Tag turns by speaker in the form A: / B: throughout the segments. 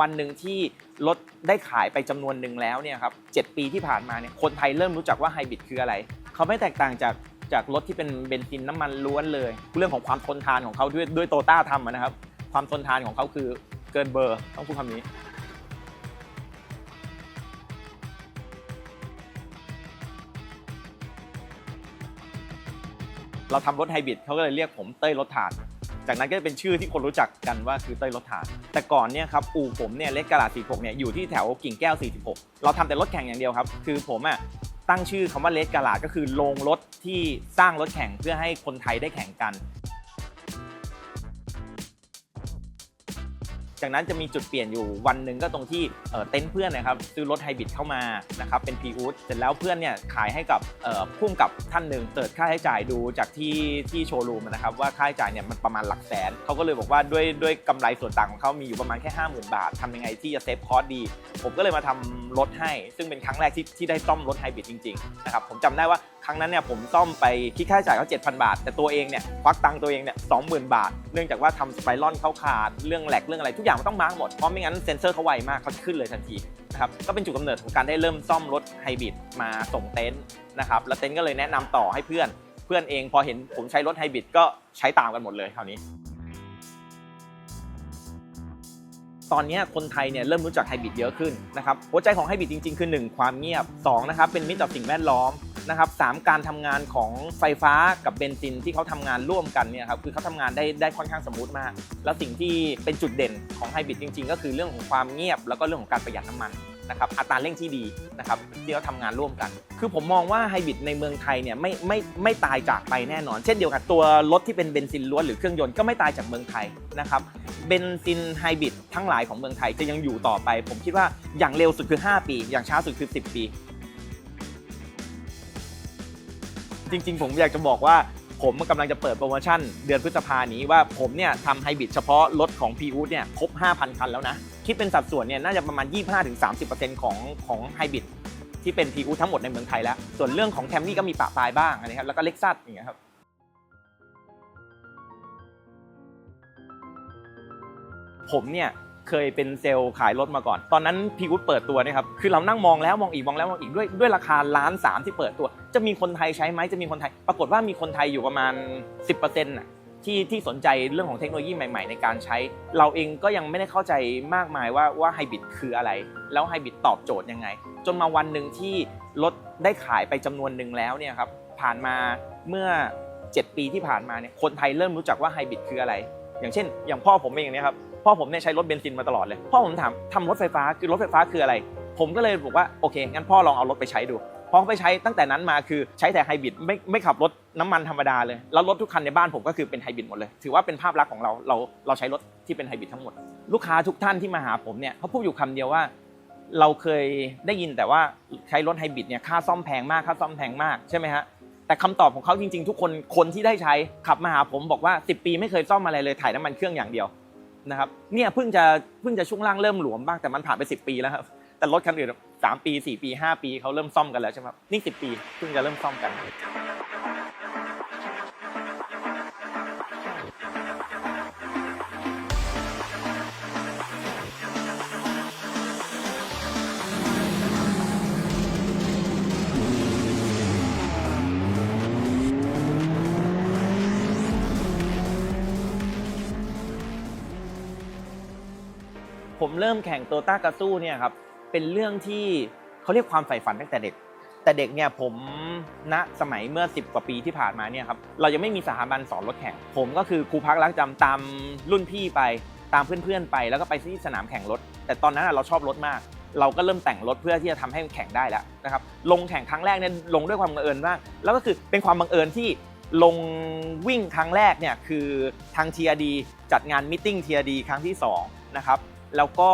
A: วันหนึ่งที่รถได้ขายไปจำนวนหนึ่งแล้วเนี่ยครับเปีที่ผ่านมาเนี่ยคนไทยเริ่มรู้จักว่าไฮบริดคืออะไร เขาไม่แตกต่างจากจากรถที่เป็นเบนซินน้ำมันล้วนเลย เรื่องของความทนทานของเขาด้วยด้วยโตต้าทำนะครับ ความทนทานของเขาคือเกินเบอร์ต้องพูดคำนี้เราทำรถไฮบริดเขาก็เลยเรียกผมเต้ยรถถ่าน จากนั้นก็จะเป็นชื่อที่คนรู้จักกันว่าคือเต้ยรถถ่าน แต่ก่อนเนี่ยครับอู่ผมเนี่ยเล็กกระดาษ46เนี่ยอยู่ที่แถวกิ่งแก้ว 46 เราทำแต่รถแข่งอย่างเดียวครับ คือผมอะตั้งชื่อคำว่าเลสกาลาก็คือโรงรถที่สร้างรถแข่งเพื่อให้คนไทยได้แข่งกัน จากนั้นจะมีจุดเปลี่ยนอยู่วันหนึ่งก็ตรงที่เต็นท์เพื่อนนะครับซื้อรถไฮบริดเข้ามานะครับเป็นพีอูดเสร็จแล้วเพื่อนเนี่ยขายให้กับพุ่มกับท่านหนึ่งเติร์ดค่าใช้จ่ายดูจากที่ที่โชว์รูมนะครับว่าค่าใช้จ่ายเนี่ยมันประมาณหลักแสนเขาก็เลยบอกว่าด้วยด้วยกำไรส่วนต่างของเขามีอยู่ประมาณแค่ 50,000 บาททำยังไงที่จะเซฟคอสดี ผมก็เลยมาทำรถให้ ซึ่งเป็นครั้งแรกที่ที่ได้ซ่อมรถไฮบริดจริงๆนะครับผมจำได้ว่า ครั้งนั้นเนี่ยผมซ่อมไปคิดค่าใช้จ่ายเขา7,000 บาท แต่ตัวเองเนี่ยควักตังค์ตัวเองเนี่ย20,000 บาท เนื่องจากว่าทำสไปรอนเข้าขาดเรื่องแหลกเรื่องอะไรทุกอย่างมันต้องมาร์กหมดเพราะไม่งั้นเซ็นเซอร์เขาไวมากเขาจะขึ้นเลยทันทีนะครับก็เป็นจุดกำเนิดของการได้เริ่มซ่อมรถไฮบริดมาส่งเต็นท์นะครับแล้วเต็นท์ก็เลยแนะนำต่อให้เพื่อนเพื่อนเองพอเห็นผมใช้รถไฮบริดก็ใช้ตามกันหมดเลยคราวนี้ตอนนี้คนไทยเนี่ยเริ่มรู้จักไฮบริดเยอะขึ้นนะครับหัวใจของไฮบริดจริงๆ คือ 1 ความเงียบ2นะครับเป็นมิตรต่อสิ่งแวดล้อม นะครับสามการทำงานของไฟฟ้ากับเบนซินที่เขาทำงานร่วมกันเนี่ยครับคือเขาทำงานได้ได้ค่อนข้างสมูทมาก แล้วสิ่งที่เป็นจุดเด่นของไฮบริดจริง ๆ ก็คือเรื่องของความเงียบ แล้วก็เรื่องของการประหยัดน้ำมันนะครับอัตราเร่งที่ดีนะครับที่เขาทำงานร่วมกัน คือผมมองว่าไฮบริดในเมืองไทยเนี่ยไม่ไม่ไม่ตายจากไปแน่นอน เช่นเดียวกันตัวรถที่เป็นเบนซินล้วนหรือเครื่องยนต์ก็ไม่ตายจากเมืองไทยนะครับเบนซินไฮบริดทั้งหลายของเมืองไทยจะยังอยู่ต่อไป ผมคิดว่าอย่างเร็วสุดคือ 5 ปี อย่างช้าสุดคือ 10 ปี จริง ๆ ผมอยากจะบอกว่าผมกำลังจะเปิดโปรโมชั่นเดือนพฤษภานี้ว่าผมเนี่ยทำไฮบริดเฉพาะรถของ p ีอูดเนี่ยครบ 5,000 คันแล้วนะ คิดเป็นสัดส่วนเนี่ยน่าจะประมาณ 25-30%ของของไฮบริดที่เป็น p ีอูดทั้งหมดในเมืองไทยแล้ว ส่วนเรื่องของแคมรี่ก็มีปะปลายบ้างนะครับแล้วก็เล็กซัสอย่างเงี้ยครับผมเนี่ย เคยเป็นเซลล์ขายรถมาก่อน ตอนนั้นพีกุดเปิดตัวนี่ยครับ คือเรานั่งมองแล้วมองอีกมองแล้วมองอีกด้วยด้วยราคาล้านสามที่เปิดตัว จะมีคนไทยใช้ไหมจะมีคนไทย ปรากฏว่ามีคนไทยอยู่ประมาณ 10%น่ะที่ที่สนใจเรื่องของเทคโนโลยีใหม่ ๆ ในการใช้ เราเองก็ยังไม่ได้เข้าใจมากมายว่าว่าไฮบริดคืออะไร แล้วไฮบริดตอบโจทย์ยังไง จนมาวันหนึ่งที่รถได้ขายไปจำนวนหนึ่งแล้วเนี่ยครับผ่านมาเมื่อ 7 ปีที่ผ่านมาเนี่ยคนไทยเริ่มรู้จักว่าไฮบริดคืออะไร อย่างเช่น อย่างพ่อผมเองเนี่ยครับ พ่อผมเนี่ยใช้รถเบนซินมาตลอดเลยพ่อผมถามทำรถไฟฟ้าคือรถไฟฟ้าคืออะไร ผมก็เลยบอกว่าโอเคงั้นพ่อลองเอารถไปใช้ดูพอเขาไปใช้ตั้งแต่นั้นมาคือใช้แต่ไฮบริดไม่ไม่ขับรถน้ำมันธรรมดาเลย แล้วรถทุกคันในบ้านผมก็คือเป็นไฮบริดหมดเลย ถือว่าเป็นภาพลักษณ์ของเราเราเราใช้รถที่เป็นไฮบริดทั้งหมด ลูกค้าทุกท่านที่มาหาผมเนี่ยเขาพูดอยู่คำเดียวว่า เราเคยได้ยินแต่ว่าใช้รถไฮบริดเนี่ยค่าซ่อมแพงมากค่าซ่อมแพงมากใช่ไหมฮะแต่คำตอบของเขาจริง ๆ ทุกคนคนที่ได้ใช้ขับมาหาผมบอกว่า 10 ปีไม่เคยซ่อมอะไรเลยถ่ายน้ำมันเครื่องอย่างเดียว นะครับเนี่ยเพิ่งจะเพิ่งจะช่วงล่างเริ่มหลวมบ้างแต่มันผ่านไป 10 ปีแล้วครับแต่รถคันอื่นสามปี 4 ปี 5 ปีเขาเริ่มซ่อมกันแล้วใช่ไหมนี่10 ปีเพิ่งจะเริ่มซ่อมกัน ผมเริ่มแข่งโตต้ากาซูเนี่ยครับเป็นเรื่องที่เขาเรียกความใฝ่ฝันตั้งแต่เด็ก แต่เด็กเนี่ยผมณสมัยเมื่อ 10 กว่าปีที่ผ่านมาเนี่ยครับเรายังไม่มีสถาบันสอนรถแข่ง ผมก็คือครูพักรักจำตามรุ่นพี่ไปตามเพื่อนๆไป แล้วก็ไปที่สนามแข่งรถ แต่ตอนนั้นเราชอบรถมาก เราก็เริ่มแต่งรถเพื่อที่จะทำให้แข่งได้แล้วนะครับลงแข่งครั้งแรกเนี่ยลงด้วยความบังเอิญมาก แล้วก็คือเป็นความบังเอิญที่ลงวิ่งครั้งแรกเนี่ยคือทาง TRD จัดงานมิ팅 ที TRD ครั้งที่สองนะครับ แล้วก็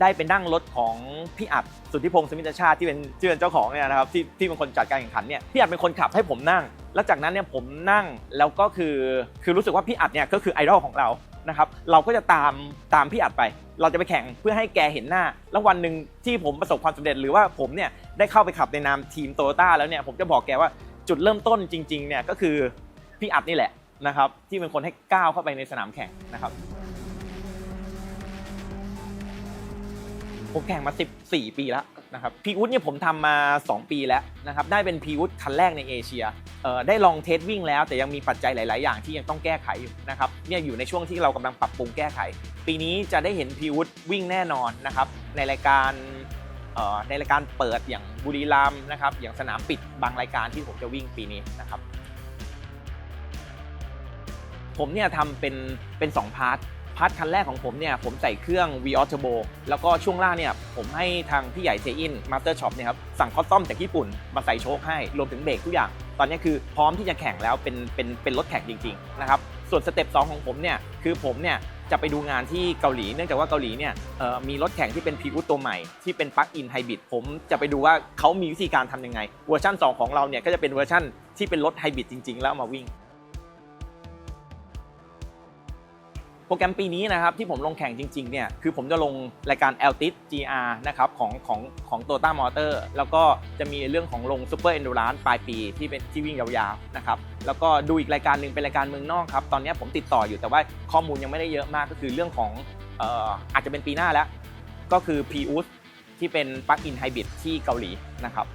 A: ได้ไปนั่งรถของพี่อัดสุทธิพงศ์สมิทชาติที่เป็นที่เป็นเจ้าของเนี่ยนะครับที่ที่เป็นคนจัดการแข่งขันเนี่ยพี่อัดเป็นคนขับให้ผมนั่ง แล้วจากนั้นเนี่ยผมนั่งแล้วก็คือคือรู้สึกว่าพี่อัดเนี่ยก็คือไอดอลของเรานะครับเราก็จะตามตามพี่อัดไป เราจะไปแข่งเพื่อให้แกเห็นหน้า แล้ววันหนึ่งที่ผมประสบความสำเร็จ หรือว่าผมเนี่ยได้เข้าไปขับในนามทีมโตโยต้าแล้วเนี่ยผมจะบอกแกว่าจุดเริ่มต้นจริงๆเนี่ยก็คือพี่อัดนี่แหละนะครับที่เป็นคนให้ก้าวเข้าไปในสนามแข่งนะครับ ผมแข่งมา 14 ปีแล้วนะครับพีอุดเนี่ยผมทำมา 2 ปีแล้วนะครับได้เป็นพีอุดคันแรกในเอเชียได้ลองเทสวิ่งแล้วแต่ยังมีปัจจัยหลาย ๆ อย่างที่ยังต้องแก้ไขอยู่นะครับเนี่ยอยู่ในช่วงที่เรากำลังปรับปรุงแก้ไข ปีนี้จะได้เห็นพีอุดวิ่งแน่นอนนะครับในรายการในรายการเปิดอย่างบุรีรัมย์นะครับอย่างสนามปิดบางรายการที่ผมจะวิ่งปีนี้นะครับผมเนี่ยทำเป็นเป็น2พาร์ท พาร์ทคันแรกของผมเนี่ยผมใส่เครื่อง v ีออ Turbo แล้วก็ช่วงล่างเนี่ยผมให้ทางพี่ใหญ่เซอินมาสเตอร์ช็อปเนี่ยครับสั่งคอสตอมจากญี่ปุ่นมาใส่โชคให้รวมถึงเบรกทุกอย่าง ตอนนี้คือพร้อมที่จะแข่งแล้วเป็นเป็นเป็นรถแข่งจริงๆนะครับส่วนสเต็ป2ของผมเนี่ยคือผมเนี่ยจะไปดูงานที่เกาหลี เนื่องจากว่าเกาหลีเนี่ยมีรถแข่งที่เป็นพีอุตตัวใหม่ที่เป็นปลั๊กอินไฮบริดผมจะไปดูว่าเขามีวิธีการทำยังไงเวอร์ชัน2 ของเราเนี่ยก็จะเป็นเวอร์ชันที่เป็นรถไฮบริดจริง ๆ แล้วมาวิ่ง โปรแกรมปีนี้นะครับที่ผมลงแข่งจริงๆเนี่ยคือผมจะลงรายการ a l t i s GR นะครับของของของ Toyota Motor แล้วก็จะมีเรื่องของลง Super Endurance ปลายปีที่เป็นที่วิ่งยาวๆนะครับแล้วก็ดูอีกรายการหนึ่งเป็นรายการเมืองนอกครับตอนนี้ผมติดต่ออยู่แต่ว่าข้อมูลยังไม่ได้เยอะมากก็คือเรื่องของเอ่ออาจจะเป็นปีหน้าแล้ว ก็คือ p u s ที่เป็น Plug-in Hybrid ที่เกาหลีนะครับ